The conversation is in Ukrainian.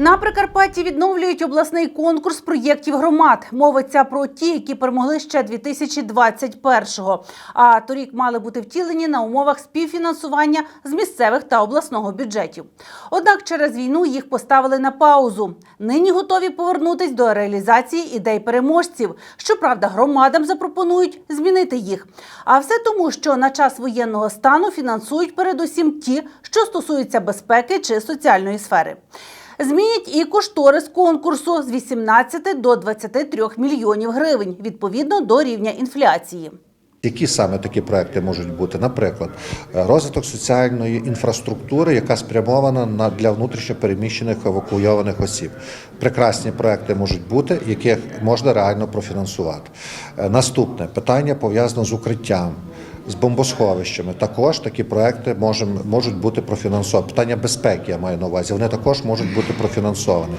На Прикарпатті відновлюють обласний конкурс проєктів громад. Мовиться про ті, які перемогли ще 2021-го. А торік мали бути втілені на умовах співфінансування з місцевих та обласного бюджетів. Однак через війну їх поставили на паузу. Нині готові повернутись до реалізації ідей переможців. Щоправда, громадам запропонують змінити їх. А все тому, що на час воєнного стану фінансують передусім ті, що стосуються безпеки чи соціальної сфери. Змінять і кошторис конкурсу з 18 до 23 мільйонів гривень відповідно до рівня інфляції. Які саме такі проекти можуть бути? Наприклад, е, розвиток соціальної інфраструктури, яка спрямована на для внутрішньопереміщених евакуйованих осіб. Прекрасні проекти можуть бути, яких можна реально профінансувати. Е, Наступне питання пов'язане з укриттям. З бомбосховищами також такі проекти можуть бути профінансовані. Питання безпеки я маю на увазі. Вони також можуть бути профінансовані.